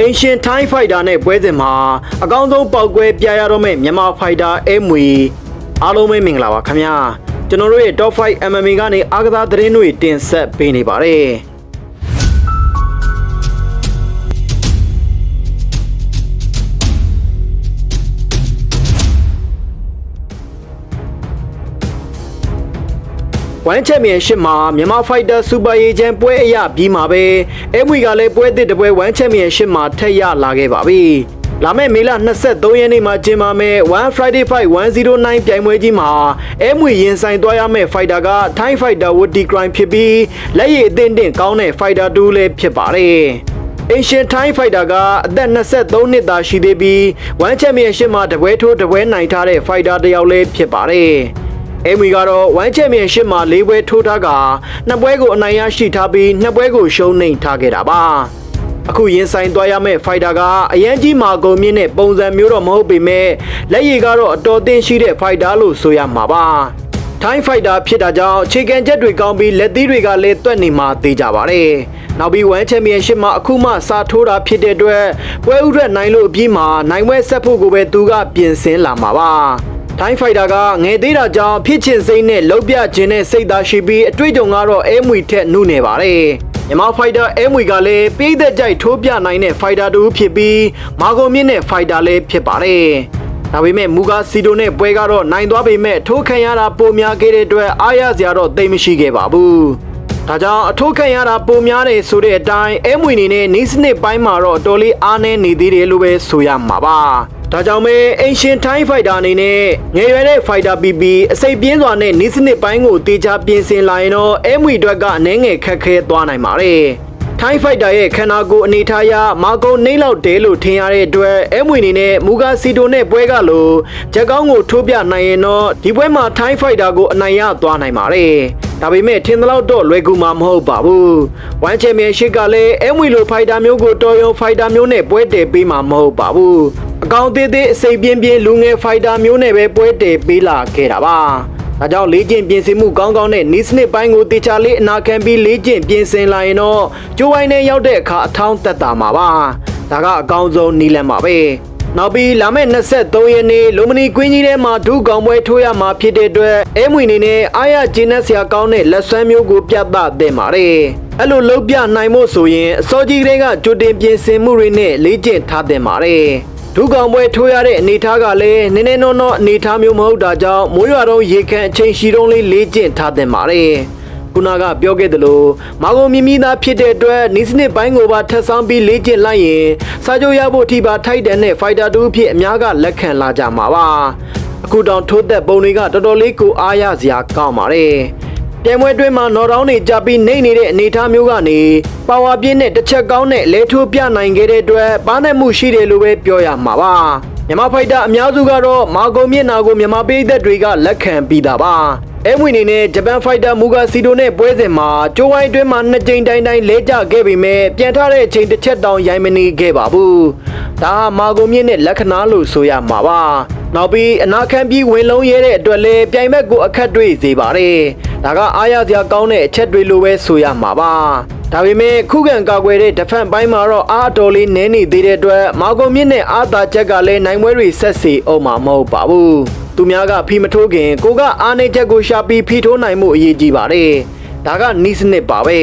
အင်ရှင်ထိုင်းဖိုက်တာနဲ့ပွဲစဉ်မှာအကောင်းဆုံးပောက်ကွဲပြရတော့မဲ့မြန်မာဖိုက်တာအဲမွေအားလုံးပဲမင်္ဂလာပါခင်ဗျာကျွန်တော်တို့ရဲ့ Top 5 MMA ကနေအားကစားသတင်းတွေတင်ဆက်ပေးနေပါတယ် ဝမ်ချန်ပီယံရှစ်မှာမြန်မာဖိုက်တာစူပါအေဂျင့်ပွဲအရပြီးမှာပဲအဲမွေကလည်းပွဲသစ်တစ်ပွဲဝမ်ချန်ပီယံရှစ်မှာထက်ရလာခဲ့ပါပြီ။လာမယ့်မေလ23ရက်နေ့မှာကျင်းပမယ့် One Friday Fight 109ပြိုင်ပွဲကြီးမှာအဲမွေရင်ဆိုင်သွားရမယ့်ဖိုက်တာက Thai Fighter Woody Crime ဖြစ်ပြီးလက်ရည်အသင့်တင့်ကောင်းတဲ့ဖိုက်တာတူလည်းဖြစ်ပါတယ်။ Asian Thai Fighter ကအသက်23နှစ်သာရှိသေးပြီး One Championship မှာတပွဲထိုးတပွဲနိုင်ထားတဲ့ Fighter တစ်ယောက်လည်းဖြစ်ပါတယ်။ အဲမီကတော့ဝမ်ချန်ပီယံရှစ်မှာ၄ပွဲထိုးထားကနှစ်ပွဲကိုအနိုင်ရရှိထားပြီးနှစ်ပွဲကိုရှုံးနိမ့်ထားခဲ့တာပါအခုရင်ဆိုင်သွားရမယ့်ဖိုက်တာကအရန်ကြီးမာကုန်မြင့်တဲ့ပုံစံမျိုးတော့မဟုတ်ပေမဲ့လက်ရည်ကတော့အတော်သင့်ရှိတဲ့ဖိုက်တာလို့ဆိုရမှာပါထိုင်းဖိုက်တာဖြစ်တာကြောင့်ခြေကန်ချက်တွေကောင်းပြီးလက်သီးတွေကလည်းတွက်နေမှသေးကြပါတယ်။နောက်ပြီးဝမ်ချန်ပီယံရှစ်မှာအခုမှစာထိုးတာဖြစ်တဲ့အတွက်ပွဲဥထွက်နိုင်လို့အပြီးမှာနိုင်ပွဲဆက်ဖို့ကိုပဲသူကပြင်ဆင်လာမှာပါ။ ထိုင်းဖိုက်တာကငယ်သေးတာကြောင့်ဖြစ်ချင်စိမ့်နဲ့လုံးပြခြင်းနဲ့စိတ်သားရှိပြီးအတွေ့အကြုံကတော့အဲမွေထက်နှုနေပါတယ်။မြန်မာဖိုက်တာအဲမွေကလည်းပေးသက်ကြိုက်ထိုးပြနိုင်တဲ့ဖိုက်တာတူဖြစ်ပြီးမာဂုံမြင့်တဲ့ဖိုက်တာလည်းဖြစ်ပါတယ်။ဒါပေမဲ့မူကာစီတိုနဲ့ပွဲကတော့နိုင်သွားပေမဲ့ထိုးခံရတာပိုများခဲ့တဲ့အတွက်အားရစရာတော့သိမ်းမရှိခဲ့ပါဘူး။ဒါကြောင့်အထိုးခံရတာပိုများတယ်ဆိုတဲ့အတိုင်းအဲမွေနေနဲ့နီးစနစ်ပိုင်းမှာတော့တော်လေးအားနည်းနေသေးတယ်လို့ပဲဆိုရမှာပါ။ ဒါကြောင့်ပဲအင်ရှင်ထိုင်းဖိုက်တာအနေနဲ့ငယ်ရွယ်တဲ့ဖိုက်တာ PP အစိပ်ပြင်းစွာနဲ့နီးစနစ်ပိုင်းကိုတေချာပြင်ဆင်လာရင်တော့အဲမွေအတွက်ကအနှဲငယ်ခက်ခဲသွားနိုင်ပါတယ်။ထိုင်းဖိုက်တာရဲ့ခန္ဓာကိုယ်အနေထားအရမာကုံနှိမ့်လောက်တဲလို့ထင်ရတဲ့အတွက်အဲမွေအနေနဲ့မူကာစီတိုနဲ့ပွဲကလို့ချက်ကောင်းကိုထိုးပြနိုင်ရင်တော့ဒီပွဲမှာထိုင်းဖိုက်တာကိုအနိုင်ရသွားနိုင်ပါတယ်။ဒါပေမဲ့ထင်သလောက်တော့လွယ်ကူမှာမဟုတ်ပါဘူး။ဝမ်ချန်ပီယံရှစ်ကလည်းအဲမွေလိုဖိုက်တာမျိုးကိုတော်ရုံဖိုက်တာမျိုးနဲ့ပွဲတည်ပေးမှာမဟုတ်ပါဘူး။ အကောင်သေးသေးအစိပ်ပြင်းပြင်းလူငယ်ဖိုက်တာမျိုးနဲ့ပဲပွဲတည်ပေးလာခဲ့တာပါ။ဒါကြောင့်လေ့ကျင့်ပြင်ဆင်မှုကောင်းကောင်းနဲ့နီးစနစ်ပိုင်းကိုတေချာလေးအနာခံပြီးလေ့ကျင့်ပြင်ဆင်လာရင်တော့ကျိုးဝိုင်းနဲ့ရောက်တဲ့အခါအထောင်းသက်တာမှာပါ။ဒါကအကောင်းဆုံးနီးလန်းပါပဲ။နောက်ပြီးလာမယ့်23ရက်နေ့လုံမနီကွင်းကြီးထဲမှာဒုကောင်ပွဲထိုးရမှာဖြစ်တဲ့အတွက်အဲမွေနေနဲ့အားရကျင်းနဲ့ဆရာကောင်းတဲ့လက်ဆွဲမျိုးကိုပြသသင့်ပါတယ်။အဲ့လိုလုပ်ပြနိုင်ဖို့ဆိုရင်အစောကြီးကလေးကကြိုတင်ပြင်ဆင်မှုတွေနဲ့လေ့ကျင့်ထားသင့်ပါတယ်။ ဒုကောင်ပွဲထိုးရတဲ့အနေထားကလည်းနည်းနည်းနော်နော်အနေထားမျိုးမဟုတ်တာကြောင့်မိုးရွာတော့ရေခန့်အချိန်ရှိတုံးလေးလေ့ကျင့်ထားသင့်ပါတယ်။ခုနကပြောခဲ့သလိုမာဂုံမြမီသားဖြစ်တဲ့အတွက်နီးစနစ်ပိုင်းကိုပါထပ်ဆောင်ပြီးလေ့ကျင့်လိုက်ရင်စာချုပ်ရဖို့အထိပါထိုက်တန်တဲ့ဖိုက်တာတူဖြစ်အများကလက်ခံလာကြမှာပါအခုတောင်ထိုးသက်ပုံတွေကတော်တော်လေးကိုအားရစရာကောင်းပါတယ် ပြိုင်ပွဲအတွင်းမှာနော်ဒေါင်းတွေကြပြီးနှိမ့်နေတဲ့အနေအထားမျိုးကနေပါဝါပြင်းတဲ့တစ်ချက်ကောင်းတဲ့လဲထိုးပြနိုင်ခဲ့တဲ့အတွက်ပန်းတဲ့မှုရှိတယ်လို့ပဲပြောရမှာပါမြန်မာဖိုက်တာအများစုကတော့မာဂုံမျက်နာကိုမြန်မာပြည်သက်တွေကလက်ခံပြီးတာပါအဲမွေနေနဲ့ဂျပန်ဖိုက်တာမူဂါစီတိုနဲ့ပွဲစဉ်မှာကျိုးဝိုင်းအတွင်းမှာနှစ်ကြိမ်တိုင်းတိုင်းလဲကျခဲ့ပေမဲ့ပြန်ထတဲ့အချိန်တစ်ချက်တောင်ရိုင်းမနေခဲ့ပါဘူး ဒါဟာမာဂုံမြင့်နဲ့လက္ခဏာလို့ဆိုရမှာပါနောက်ပြီးအနာခံပြီးဝင်လုံးရဲတဲ့အတွက်လည်းပြိုင်ဘက်ကိုအခက်တွေ့စေပါတယ်ဒါကအားရစရာကောင်းတဲ့အချက်တွေလိုပဲဆိုရမှာပါဒါပေမဲ့ခုခံကာကွယ်တဲ့ defense ဘိုင်းမှာတော့အားအတော်လေးနည်းနေသေးတဲ့အတွက်မာဂုံမြင့်နဲ့အားသာချက်ကလည်းနိုင်ပွဲတွေဆက်စီအောင်မှာမဟုတ်ပါဘူးသူများကဖီမထိုးခင်ကိုကအားနေချက်ကိုရှာပြီးဖီထိုးနိုင်မှုအရေးကြီးပါတယ်ဒါကနီးစနစ်ပါပဲ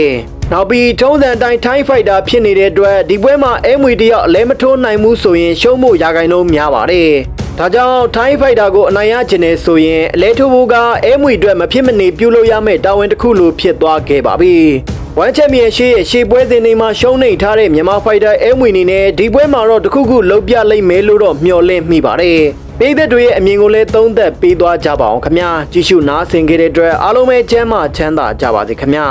နောက်ပြီးထုံးစံအတိုင်းထိုင်းဖိုက်တာဖြစ်နေတဲ့အတွက်ဒီပွဲမှာအဲမွေတယောက်လဲမထိုးနိုင်မှုဆိုရင်ရှုံးမှုရာဂိုင်နှုန်းများပါတယ်ဒါကြောင့်ထိုင်းဖိုက်တာကိုအနိုင်ရခြင်းနဲ့ဆိုရင်အလဲထိုးဖို့ကအဲမွေအတွက်မဖြစ်မနေပြုလုပ်ရမယ့်တာဝန်တစ်ခုလိုဖြစ်သွားခဲ့ပါပြီဝမ်ချန်ပီယံရှေ့ရဲ့ရှေ့ပွဲစဉ်တွေမှာရှုံးနေထားတဲ့မြန်မာဖိုက်တာအဲမွေနေနဲ့ဒီပွဲမှာတော့တခုခုလုံးပြလိုက်မယ်လို့တော့မျှော်လင့်မိပါတယ်ပိသက်တွေရဲ့အမြင်ကိုလည်းသုံးသက်ပေးသွားကြပါအောင်ခင်ဗျာကြည့်ရှုနားဆင်ကြတဲ့အတွက်အားလုံးပဲချမ်းသာချမ်းသာကြပါစေခင်ဗျာ